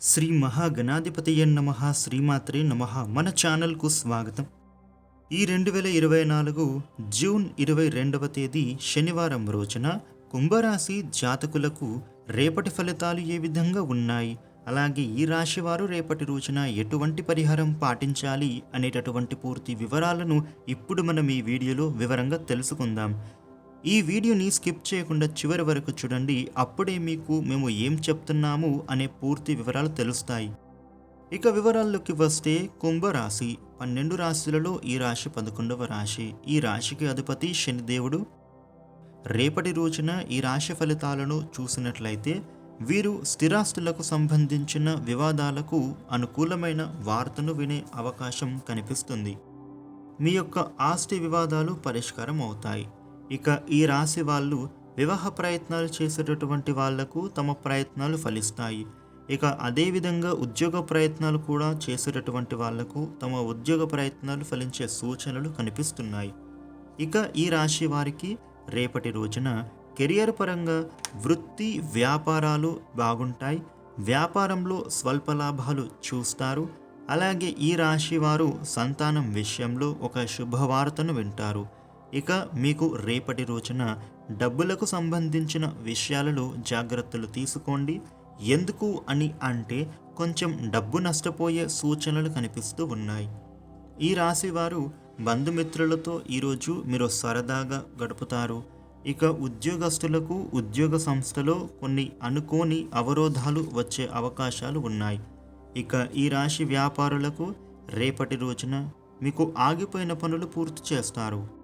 శ్రీ మహాగణాధిపతియ నమ శ్రీమాత్రే నమ. మన ఛానల్కు స్వాగతం. ఈ రెండు వేల ఇరవై నాలుగు జూన్ ఇరవై రెండవ తేదీ శనివారం రోజున కుంభరాశి జాతకులకు రేపటి ఫలితాలు ఏ విధంగా ఉన్నాయి? అలాగే ఈ రాశివారు రేపటి రోజున ఎటువంటి పరిహారం పాటించాలి అనేటటువంటి పూర్తి వివరాలను ఇప్పుడు మనం ఈ వీడియోలో వివరంగా తెలుసుకుందాం. ఈ వీడియోని స్కిప్ చేయకుండా చివరి వరకు చూడండి. అప్పుడే మీకు మేము ఏం చెప్తున్నాము అనే పూర్తి వివరాలు తెలుస్తాయి. ఇక వివరాల్లోకి వస్తే కుంభరాశి. పన్నెండు రాశులలో ఈ రాశి పదకొండవ రాశి. ఈ రాశికి అధిపతి శనిదేవుడు రేపటి రోజున ఈ రాశి ఫలితాలను చూసినట్లయితే వీరు స్థిరాస్తులకు సంబంధించిన వివాదాలకు అనుకూలమైన వార్తను వినే అవకాశం కనిపిస్తుంది. మీ యొక్క ఆస్తి వివాదాలు పరిష్కారం అవుతాయి ఇక ఈ రాశి వాళ్ళు వివాహ ప్రయత్నాలు చేసేటటువంటి వాళ్ళకు తమ ప్రయత్నాలు ఫలిస్తాయి. ఇక అదేవిధంగా ఉద్యోగ ప్రయత్నాలు కూడా చేసేటటువంటి వాళ్ళకు తమ ఉద్యోగ ప్రయత్నాలు ఫలించే సూచనలు కనిపిస్తున్నాయి. ఇక ఈ రాశి వారికి రేపటి రోజున కెరియర్ పరంగా వృత్తి వ్యాపారాలు బాగుంటాయి. వ్యాపారంలో స్వల్ప లాభాలు చూస్తారు. అలాగే ఈ రాశి వారు సంతానం విషయంలో ఒక శుభవార్తను వింటారు. ఇక మీకు రేపటి రోజున డబ్బులకు సంబంధించిన విషయాలలో జాగ్రత్తలు తీసుకోండి. ఎందుకు అని అంటే కొంచెం డబ్బు నష్టపోయే సూచనలు కనిపిస్తూ ఉన్నాయి. ఈ రాశి వారు బంధుమిత్రులతో ఈరోజు మీరు సరదాగా గడుపుతారు. ఇక ఉద్యోగస్తులకు ఉద్యోగ సంస్థలో కొన్ని అనుకోని అవరోధాలు వచ్చే అవకాశాలు ఉన్నాయి. ఇక ఈ రాశి వ్యాపారులకు రేపటి రోజున మీకు ఆగిపోయిన పనులు పూర్తి చేస్తారు.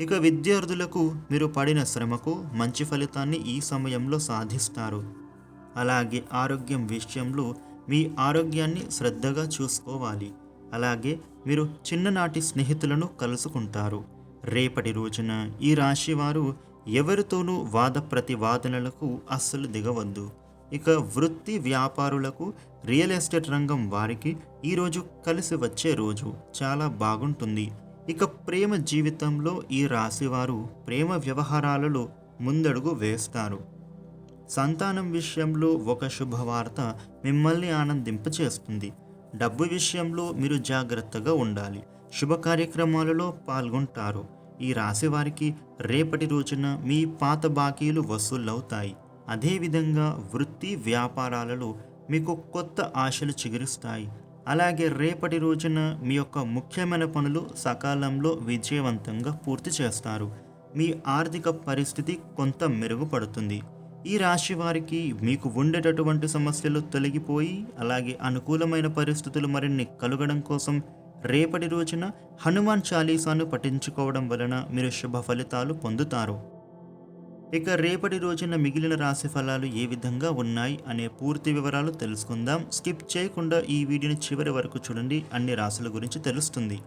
ఇక విద్యార్థులకు మీరు పడిన శ్రమకు మంచి ఫలితాన్ని ఈ సమయంలో సాధిస్తారు. అలాగే ఆరోగ్యం విషయంలో మీ ఆరోగ్యాన్ని శ్రద్ధగా చూసుకోవాలి. అలాగే మీరు చిన్ననాటి స్నేహితులను కలుసుకుంటారు. రేపటి రోజున ఈ రాశి వారు ఎవరితోనూ వాద ప్రతివాదనలకు అస్సలు దిగవద్దు. ఇక వృత్తి వ్యాపారులకు రియల్ ఎస్టేట్ రంగం వారికి ఈరోజు కలిసి వచ్చే రోజు. చాలా బాగుంటుంది. ఇక ప్రేమ జీవితంలో ఈ రాశివారు ప్రేమ వ్యవహారాలలో ముందడుగు వేస్తారు. సంతానం విషయంలో ఒక శుభవార్త మిమ్మల్ని ఆనందింపచేస్తుంది. డబ్బు విషయంలో మీరు జాగ్రత్తగా ఉండాలి. శుభ కార్యక్రమాలలో పాల్గొంటారు. ఈ రాశి వారికి రేపటి రోజున మీ పాత బాకీలు వసూలవుతాయి. అదేవిధంగా వృత్తి వ్యాపారాలలో మీకు కొత్త ఆశలు చిగురుస్తాయి. అలాగే రేపటి రోజున మీ యొక్క ముఖ్యమైన పనులు సకాలంలో విజయవంతంగా పూర్తి చేస్తారు. మీ ఆర్థిక పరిస్థితి కొంత మెరుగుపడుతుంది. ఈ రాశి వారికి మీకు ఉండేటటువంటి సమస్యలు తొలగిపోయి అలాగే అనుకూలమైన పరిస్థితులు మరిన్ని కలగడం కోసం రేపటి రోజున హనుమాన్ చాలీసాను పఠించుకోవడం వలన మీరు శుభ ఫలితాలు పొందుతారు. ఇక రేపటి రోజున మిగిలిన రాశి ఫలాలు ఏ విధంగా ఉన్నాయి అనే పూర్తి వివరాలు తెలుసుకుందాం. స్కిప్ చేయకుండా ఈ వీడియోని చివరి వరకు చూడండి. అన్ని రాశుల గురించి తెలుస్తుంది.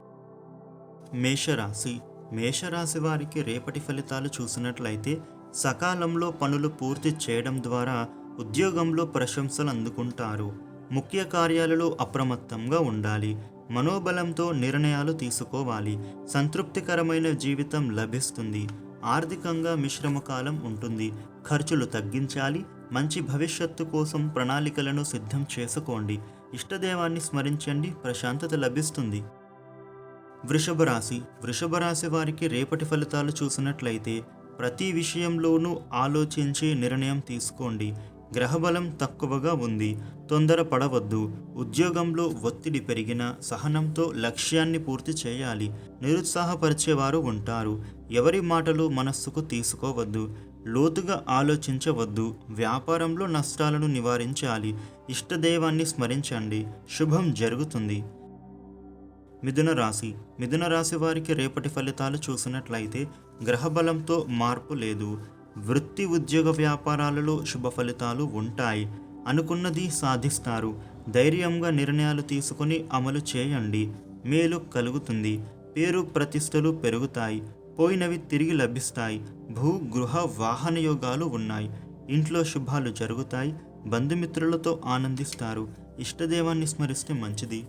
మేషరాశి. మేషరాశి వారికి రేపటి ఫలితాలు చూసినట్లయితే సకాలంలో పనులు పూర్తి చేయడం ద్వారా ఉద్యోగంలో ప్రశంసలు అందుకుంటారు. ముఖ్య కార్యాలలో అప్రమత్తంగా ఉండాలి. మనోబలంతో నిర్ణయాలు తీసుకోవాలి. సంతృప్తికరమైన జీవితం లభిస్తుంది. ఆర్థికంగా మిశ్రమ కాలం ఉంటుంది. ఖర్చులు తగ్గించాలి. మంచి భవిష్యత్తు కోసం ప్రణాళికలను సిద్ధం చేసుకోండి. ఇష్టదేవాన్ని స్మరించండి. ప్రశాంతత లభిస్తుంది. వృషభ రాశి. వృషభ రాశి వారికి రేపటి ఫలితాలు చూసినట్లయితే ప్రతి విషయంలోనూ ఆలోచించి నిర్ణయం తీసుకోండి. గ్రహబలం తక్కువగా ఉంది. తొందరపడవద్దు. ఉద్యోగంలో ఒత్తిడి పెరిగిన సహనంతో లక్ష్యాన్ని పూర్తి చేయాలి. నిరుత్సాహపరిచేవారు ఉంటారు. ఎవరి మాటలు మనస్సుకు తీసుకోవద్దు లోతుగా ఆలోచించవద్దు వ్యాపారంలో నష్టాలను నివారించాలి ఇష్టదైవాన్ని స్మరించండి. శుభం జరుగుతుంది. మిథున రాశి. మిథున రాశి వారికి రేపటి ఫలితాలు చూసినట్లయితే గ్రహబలంతో మార్పు లేదు. వృత్తి ఉద్యోగ వ్యాపారాలలో శుభ ఫలితాలు ఉంటాయి. అనుకున్నది సాధిస్తారు. ధైర్యంగా నిర్ణయాలు తీసుకొని అమలు చేయండి. మేలు కలుగుతుంది. పేరు ప్రతిష్టలు పెరుగుతాయి. పోయినవి తిరిగి లభిస్తాయి. భూ గృహ వాహన యోగాలు ఉన్నాయి. ఇంట్లో శుభాలు జరుగుతాయి. బంధుమిత్రులతో ఆనందిస్తారు. ఇష్టదేవాన్ని స్మరిస్తే మంచిది.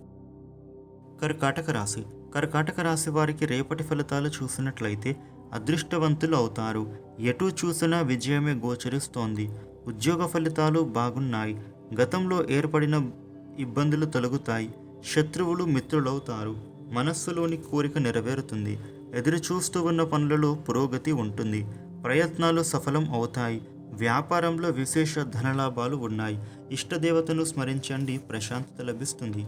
కర్కాటక రాశి. కర్కాటక రాశి వారికి రేపటి ఫలితాలు చూసినట్లయితే అదృష్టవంతులు అవుతారు. ఎటు చూసినా విజయమే గోచరిస్తోంది. ఉద్యోగ ఫలితాలు బాగున్నాయి. గతంలో ఏర్పడిన ఇబ్బందులు తొలగుతాయి. శత్రువులు మిత్రులవుతారు. మనస్సులోని కోరిక నెరవేరుతుంది. ఎదురు చూస్తూ ఉన్న పనులలో పురోగతి ఉంటుంది. ప్రయత్నాలు సఫలం అవుతాయి. వ్యాపారంలో విశేష ధనలాభాలు ఉన్నాయి. ఇష్టదేవతను స్మరించండి. ప్రశాంతత లభిస్తుంది.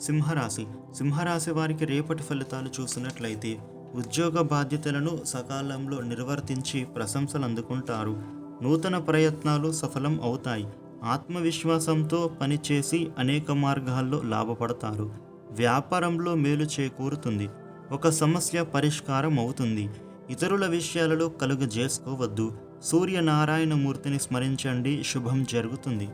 సింహరాశి. సింహరాశి వారికి రేపటి ఫలితాలు చూసినట్లయితే ఉద్యోగ బాధ్యతలను సకాలంలో నిర్వర్తించి ప్రశంసలు అందుకుంటారు. నూతన ప్రయత్నాలు సఫలం అవుతాయి. ఆత్మవిశ్వాసంతో పనిచేసి అనేక మార్గాల్లో లాభపడతారు. వ్యాపారంలో మేలు చేకూరుతుంది. ఒక సమస్య పరిష్కారం అవుతుంది. ఇతరుల విషయాలలో కలుగజేసుకోవద్దు. సూర్యనారాయణమూర్తిని స్మరించండి. శుభం జరుగుతుంది.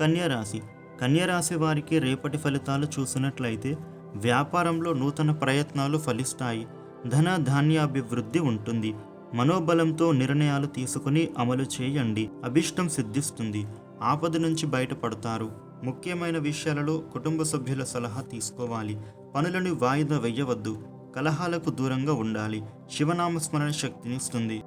కన్యరాశి. కన్యరాశి వారికి రేపటి ఫలితాలు చూసినట్లయితే వ్యాపారంలో నూతన ప్రయత్నాలు ఫలిస్తాయి. ధన ధాన్యాభివృద్ధి ఉంటుంది. మనోబలంతో నిర్ణయాలు తీసుకుని అమలు చేయండి. అభిష్టం సిద్ధిస్తుంది. ఆపద నుంచి బయటపడతారు. ముఖ్యమైన విషయాలలో కుటుంబ సభ్యుల సలహా తీసుకోవాలి. పనులను వాయిదా వేయవద్దు. కలహాలకు దూరంగా ఉండాలి. శివనామస్మరణ శక్తినిస్తుంది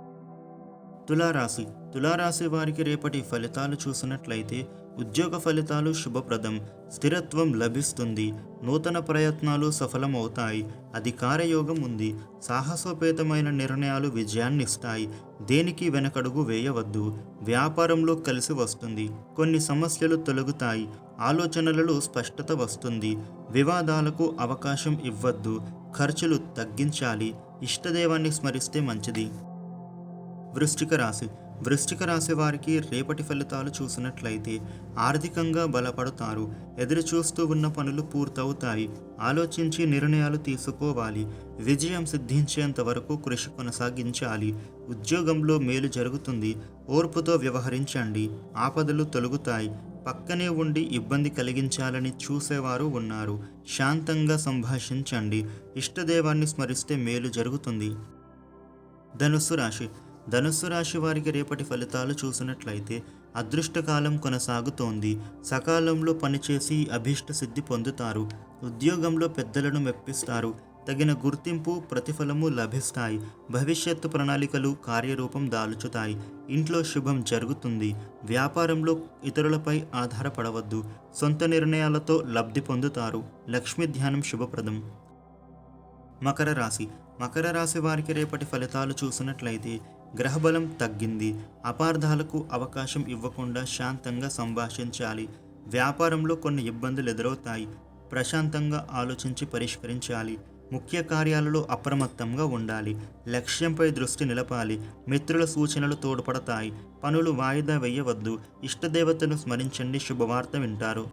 తులారాశి. తులారాశి వారికి రేపటి ఫలితాలు చూసినట్లయితే ఉద్యోగ ఫలితాలు శుభప్రదం. స్థిరత్వం లభిస్తుంది. నూతన ప్రయత్నాలు సఫలమవుతాయి. అధికార యోగం ఉంది. సాహసోపేతమైన నిర్ణయాలు విజయాన్నిస్తాయి. దేనికి వెనకడుగు వేయవద్దు. వ్యాపారంలో కలిసి వస్తుంది. కొన్ని సమస్యలు తొలగుతాయి. ఆలోచనలలో స్పష్టత వస్తుంది. వివాదాలకు అవకాశం ఇవ్వద్దు. ఖర్చులు తగ్గించాలి. ఇష్టదేవాన్ని స్మరిస్తే మంచిది. వృష్టిక రాశి. వృష్టిక రాశి వారికి రేపటి ఫలితాలు చూసినట్లయితే ఆర్థికంగా బలపడతారు. ఎదురు చూస్తూ ఉన్న పనులు పూర్తవుతాయి. ఆలోచించి నిర్ణయాలు తీసుకోవాలి. విజయం సిద్ధించేంత వరకు కృషి కొనసాగించాలి. ఉద్యోగంలో మేలు జరుగుతుంది. ఓర్పుతో వ్యవహరించండి. ఆపదలు తొలగుతాయి. పక్కనే ఉండి ఇబ్బంది కలిగించాలని చూసేవారు ఉన్నారు. శాంతంగా సంభాషించండి. ఇష్టదేవాన్ని స్మరిస్తే మేలు జరుగుతుంది. ధనుస్సు రాశి. ధనుస్సు రాశి వారికి రేపటి ఫలితాలు చూసినట్లయితే అదృష్టకాలం కొనసాగుతోంది. సకాలంలో పనిచేసి అభీష్ట సిద్ధి పొందుతారు. ఉద్యోగంలో పెద్దలను మెప్పిస్తారు. తగిన గుర్తింపు ప్రతిఫలము లభిస్తాయి. భవిష్యత్తు ప్రణాళికలు కార్యరూపం దాల్చుతాయి. ఇంట్లో శుభం జరుగుతుంది. వ్యాపారంలో ఇతరులపై ఆధారపడవద్దు. సొంత నిర్ణయాలతో లబ్ధి పొందుతారు. లక్ష్మీ ధ్యానం శుభప్రదం. మకర రాశి. మకర రాశి వారికి రేపటి ఫలితాలు చూసినట్లయితే గ్రహబలం తగ్గింది. అపార్థాలకు అవకాశం ఇవ్వకుండా శాంతంగా సంభాషించాలి. వ్యాపారంలో కొన్ని ఇబ్బందులు ఎదురవుతాయి. ప్రశాంతంగా ఆలోచించి పరిష్కరించాలి. ముఖ్య కార్యాలలో అప్రమత్తంగా ఉండాలి. లక్ష్యంపై దృష్టి నిలపాలి. మిత్రుల సూచనలు తోడ్పడతాయి. పనులు వాయిదా వేయవద్దు. ఇష్టదేవతను స్మరించండి. శుభవార్త వింటారు.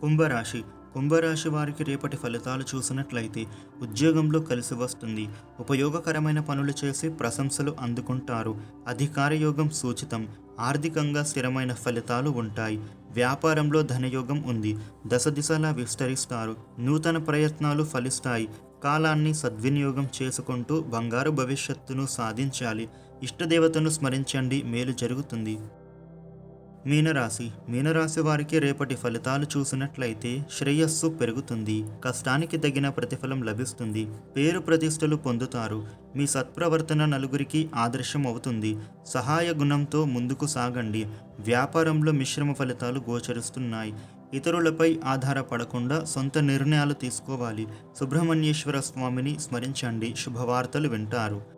కుంభరాశి కుంభరాశి వారికి రేపటి ఫలితాలు చూసినట్లయితే ఉద్యోగంలో కలిసి వస్తుంది. ఉపయోగకరమైన పనులు చేసి ప్రశంసలు అందుకుంటారు. అధికార యోగం సూచితం. ఆర్థికంగా స్థిరమైన ఫలితాలు ఉంటాయి. వ్యాపారంలో ధనయోగం ఉంది. దశ దిశలా విస్తరిస్తారు. నూతన ప్రయత్నాలు ఫలిస్తాయి. కాలాన్ని సద్వినియోగం చేసుకుంటూ బంగారు భవిష్యత్తును సాధించాలి. ఇష్టదేవతను స్మరించండి. మేలు జరుగుతుంది. మీనరాశి. మీనరాశి వారికి రేపటి ఫలితాలు చూసినట్లయితే శ్రేయస్సు పెరుగుతుంది. కష్టానికి తగిన ప్రతిఫలం లభిస్తుంది. పేరు ప్రతిష్టలు పొందుతారు. మీ సత్ప్రవర్తన నలుగురికి ఆదర్శం అవుతుంది. సహాయ గుణంతో ముందుకు సాగండి. వ్యాపారంలో మిశ్రమ ఫలితాలు గోచరిస్తున్నాయి. ఇతరులపై ఆధారపడకుండా సొంత నిర్ణయాలు తీసుకోవాలి. సుబ్రహ్మణ్యేశ్వర స్వామిని స్మరించండి. శుభవార్తలు వింటారు.